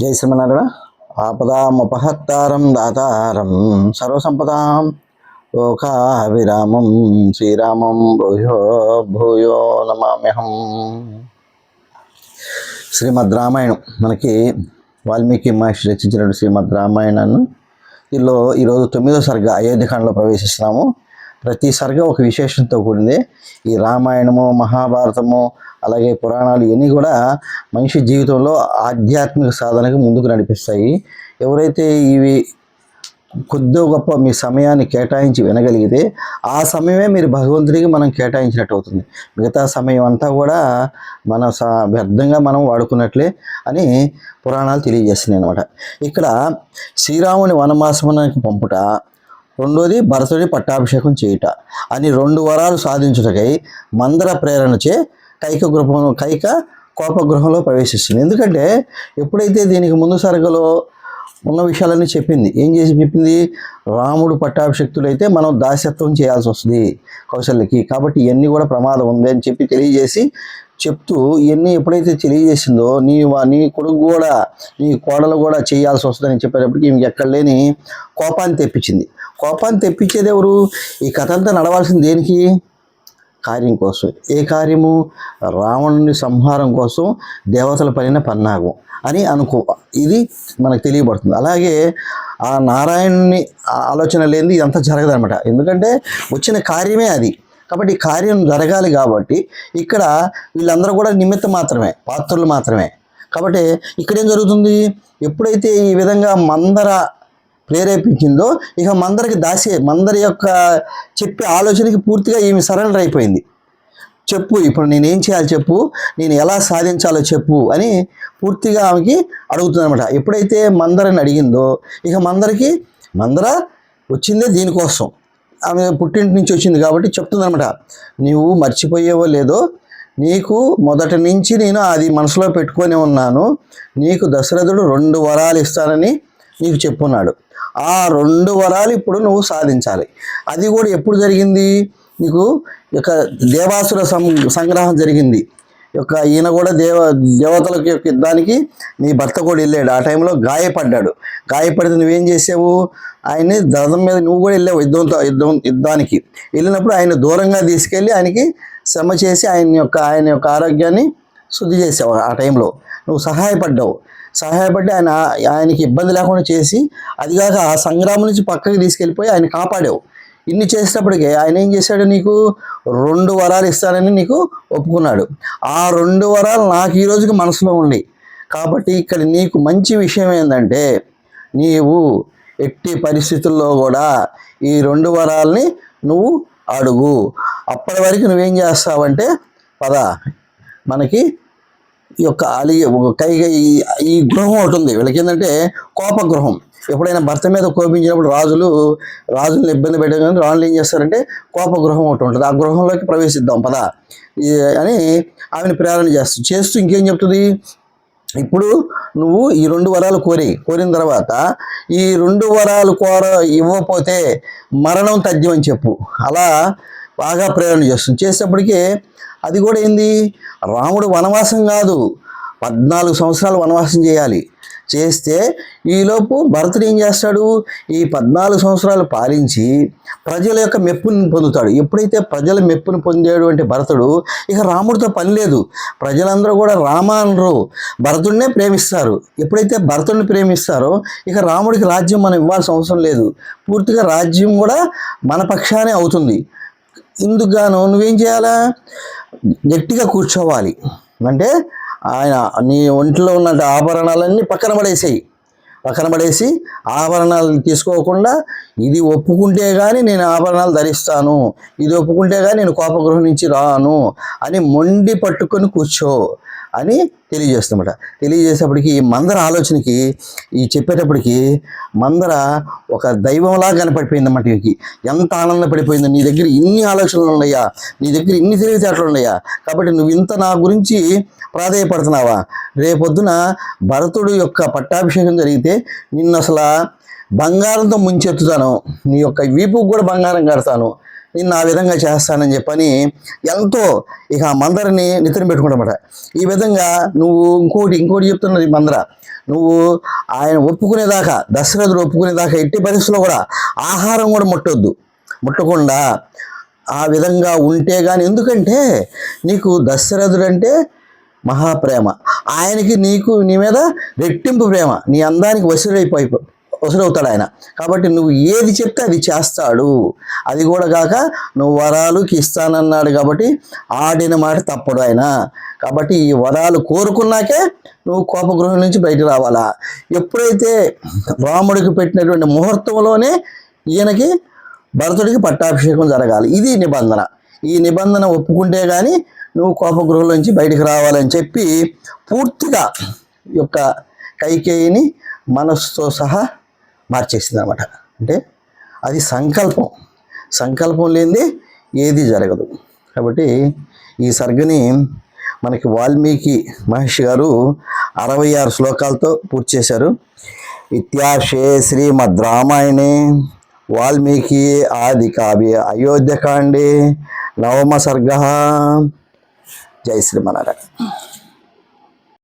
జై శ్రీమన్నారాయణ. ఆపదాముపహత్తారం దాతారం సర్వసంపదాం లోకావిరామం శ్రీరామం భూయో భూయో నమామ్యహం. శ్రీమద్ రామాయణం. మనకి వాల్మీకి మహర్షి రచించిన శ్రీమద్ రామాయణాన్ని. దీనిలో ఈరోజు తొమ్మిదో సరిగ్గా అయోధ్యకాండలో ప్రవేశిస్తున్నాము. ప్రతి ఒక విశేషంతో కూడింది. ఈ రామాయణము మహాభారతము అలాగే పురాణాలు ఇవన్నీ కూడా మనిషి జీవితంలో ఆధ్యాత్మిక సాధనకు ముందుకు నడిపిస్తాయి. ఎవరైతే ఇవి కొద్దో గొప్ప మీ సమయాన్ని కేటాయించి వినగలిగితే ఆ సమయమే మీరు భగవంతుడికి మనం కేటాయించినట్టు అవుతుంది. మిగతా సమయం అంతా కూడా మన స వ్యర్థంగా మనం వాడుకున్నట్లే అని పురాణాలు తెలియజేస్తున్నాయి అనమాట ఇక్కడ శ్రీరాముని వనమాసమునకి పంపుట రెండోది భరతుడి పట్టాభిషేకం చేయుట. అని రెండు వరాలు సాధించుటకై మందర ప్రేరణచే కైక గృహం కైక కోపగృహంలో ప్రవేశిస్తుంది. ఎందుకంటే ఎప్పుడైతే దీనికి ముందు సరుకులో ఉన్న విషయాలన్నీ చెప్పింది ఏం చేసి చెప్పింది? రాముడు పట్టాభిషక్తులైతే మనం దాస్యత్వం చేయాల్సి వస్తుంది కౌశల్యకి. కాబట్టి ఇవన్నీ కూడా ప్రమాదం ఉంది అని చెప్పి తెలియజేసి చెప్తూ ఇవన్నీ ఎప్పుడైతే తెలియజేసిందో నీ వా- నీ కొడుకు కూడా నీ కోడలు కూడా చేయాల్సి వస్తుందని చెప్పేటప్పటికి ఈమెకి ఎక్కడ లేని కోపాన్ని తెప్పించింది. కోపాన్ని తెప్పించేది ఎవరు? ఈ కథ అంతా నడవాల్సింది దేనికి? కార్యం కోసం. ఏ కార్యము? రావణుని సంహారం కోసం దేవతల పైన పన్నాగం అని అనుకో ఇది మనకు తెలియబడుతుంది. అలాగే ఆ నారాయణుని ఆలోచన లేనిది ఇదంతా జరగదనమాట ఎందుకంటే వచ్చిన కార్యమే అది. కాబట్టి ఈ కార్యం జరగాలి కాబట్టి ఇక్కడ వీళ్ళందరూ కూడా నిమిత్తం మాత్రమే పాత్రలు మాత్రమే. కాబట్టి ఇక్కడ ఏం జరుగుతుంది? ఎప్పుడైతే ఈ విధంగా మందర ప్రేరేపించిందో ఇక మందరికి దాసి మందరి యొక్క చెప్పే ఆలోచనకి పూర్తిగా ఈమె సరెండర్ అయిపోయింది చెప్పు ఇప్పుడు నేను ఏం చేయాలి చెప్పు నేను ఎలా సాధించాలో చెప్పు అని పూర్తిగా ఆమెకి అడుగుతుందనమాట ఎప్పుడైతే మందరని అడిగిందో ఇక మందరికి మందర వచ్చిందే దీనికోసం. ఆమె పుట్టింటి నుంచి వచ్చింది కాబట్టి చెప్తుందనమాట నీవు మర్చిపోయేవో లేదో నీకు మొదటి నుంచి నేను అది మనసులో పెట్టుకొని ఉన్నాను. నీకు దశరథుడు రెండు వరాలు ఇస్తానని నీకు చెప్పున్నాడు. ఆ రెండు వరాలు ఇప్పుడు నువ్వు సాధించాలి. అది కూడా ఎప్పుడు జరిగింది? నీకు యొక్క దేవాసుర సం సంగ్రహం జరిగింది. యొక్క ఈయన కూడా దేవ దేవతలకు యొక్క యుద్ధానికి నీ భర్త కూడా వెళ్ళాడు. ఆ టైంలో గాయపడ్డాడు. గాయపడితే నువ్వేం చేసావు? ఆయన్ని దళం మీద నువ్వు కూడా వెళ్ళావు యుద్ధంతో యుద్ధం యుద్ధానికి. వెళ్ళినప్పుడు ఆయన దూరంగా తీసుకెళ్ళి ఆయనకి శ్రమ చేసి ఆయన యొక్క ఆయన యొక్క ఆరోగ్యాన్ని శుద్ధి చేసావు ఆ టైంలో. నువ్వు సహాయపడ్డావు. సహాయపడి ఆయన ఆయనకి ఇబ్బంది లేకుండా చేసి అదిగాక ఆ సంగ్రామం నుంచి పక్కకి తీసుకెళ్ళిపోయి ఆయన కాపాడావు. ఇన్ని చేసినప్పటికే ఆయన ఏం చేశాడు నీకు? రెండు వరాలు ఇస్తానని నీకు ఒప్పుకున్నాడు. ఆ రెండు వరాలు నాకు ఈ రోజుకి మనసులో ఉండి కాబట్టి ఇక్కడ నీకు మంచి విషయం ఏంటంటే నీవు ఎట్టి పరిస్థితుల్లో కూడా ఈ రెండు వరాల్ని నువ్వు అడుగు. అప్పటి వరకు నువ్వేం చేస్తావంటే పద. మనకి ఈ యొక్క అలి కైగా ఈ ఈ గృహం ఒకటి ఉంది. వీళ్ళకి ఏంటంటే కోప గృహం ఎప్పుడైనా భర్త మీద కోపించినప్పుడు రాజులు రాజులను ఇబ్బంది పెట్టగానే రాజులు ఏం చేస్తారంటే కోప గృహం ఒకటి ఉంటుంది. ఆ గృహంలోకి ప్రవేశిద్దాం పద. అని ఆమెను ప్రేరణ చేస్తుంది చేస్తూ ఇంకేం చెప్తుంది? ఇప్పుడు నువ్వు ఈ రెండు వరాలు కోరి కోరిన తర్వాత ఈ రెండు వరాలు కోర ఇవ్వకపోతే మరణం తథ్యం అని చెప్పు. అలా బాగా ప్రేరణ చేస్తుంది. చేసేటప్పటికే అది కూడా ఏంది? రాముడు వనవాసం కాదు. పద్నాలుగు సంవత్సరాలు వనవాసం చేయాలి. చేస్తే ఈలోపు భరతుడు ఏం చేస్తాడు? ఈ పద్నాలుగు సంవత్సరాలు పాలించి ప్రజల యొక్క మెప్పుని పొందుతాడు. ఎప్పుడైతే ప్రజల మెప్పుని పొందాడు అంటే భరతుడు ఇక రాముడితో పని లేదు. ప్రజలందరూ కూడా రామ అనరు భరతుడినే ప్రేమిస్తారు. ఎప్పుడైతే భరతుడిని ప్రేమిస్తారో ఇక రాముడికి రాజ్యం మనం ఇవ్వాల్సిన అవసరం లేదు. పూర్తిగా రాజ్యం కూడా మన పక్షానే అవుతుంది. ఇందుకు గాను నువ్వేం చేయాలా? గట్టిగా కూర్చోవాలి. అంటే ఆయన నీ ఒంట్లో ఉన్న ఆభరణాలన్నీ పక్కన పడేసేయి. పక్కన పడేసి ఆభరణాలు తీసుకోకుండా ఇది ఒప్పుకుంటే కానీ నేను ఆభరణాలు ధరిస్తాను. ఇది ఒప్పుకుంటే కానీ నేను కోపగృహం నుంచి రాను అని మొండి పట్టుకొని కూర్చో. అని తెలియజేస్తామట తెలియజేసేప్పటికి ఈ మందర ఆలోచనకి ఈ చెప్పేటప్పటికి మందర ఒక దైవంలా కనపడిపోయింది అన్నమాట వీరికి ఎంత ఆనందపడిపోయిందో నీ దగ్గర ఇన్ని ఆలోచనలు ఉన్నాయా? నీ దగ్గర ఇన్ని తెలివితేటలు ఉన్నాయా? కాబట్టి నువ్వు ఇంత నా గురించి ప్రాధాయపడుతున్నావా? రేపొద్దున భరతుడు యొక్క పట్టాభిషేకం జరిగితే నిన్ను అసలు బంగారంతో ముంచెత్తుతాను. నీ యొక్క వీపుకు కూడా బంగారం కడతాను. నిన్ను ఆ విధంగా చేస్తానని చెప్పని ఎంతో ఇక ఆ మందరిని నిద్ర పెట్టుకుంటామట ఈ విధంగా నువ్వు ఇంకోటి ఇంకోటి చెప్తున్నది మందర. నువ్వు ఆయన ఒప్పుకునేదాకా దశరథుడు ఒప్పుకునేదాకా ఎట్టి పరిస్థితుల్లో కూడా ఆహారం కూడా ముట్టొద్దు. ముట్టకుండా ఆ విధంగా ఉంటే కానీ ఎందుకంటే నీకు దశరథుడు అంటే మహాప్రేమ. ఆయనకి నీకు నీ మీద రెట్టింపు ప్రేమ. నీ అందానికి వసుడైపోయి వసుడవుతాడు ఆయన. కాబట్టి నువ్వు ఏది చెప్తే అది చేస్తాడు. అది కూడా కాక నువ్వు వరాలుకి ఇస్తానన్నాడు కాబట్టి ఆడిన మాట తప్పడు ఆయన. కాబట్టి ఈ వరాలు కోరుకున్నాకే నువ్వు కోపగృహం నుంచి బయట రావాలా. ఎప్పుడైతే రాముడికి పెట్టినటువంటి ముహూర్తంలోనే ఈయనకి భరతుడికి పట్టాభిషేకం జరగాలి. ఇది నిబంధన. ఈ నిబంధన ఒప్పుకుంటే కానీ నువ్వు కోపగృహం నుంచి బయటికి రావాలని చెప్పి పూర్తిగా ఈ యొక్క కైకేయిని మనస్సుతో సహా మార్చేసింది అనమాట అంటే అది సంకల్పం. సంకల్పం లేనిది ఏది జరగదు. కాబట్టి ఈ సర్గని మనకి వాల్మీకి మహర్షి గారు అరవై ఆరు శ్లోకాలతో పూర్తి చేశారు. ఇత్యాశే శ్రీమద్ రామాయణే వాల్మీకి ఆది కావ్య అయోధ్యకాండే నవమ సర్గ. జై శ్రీమనారాయణ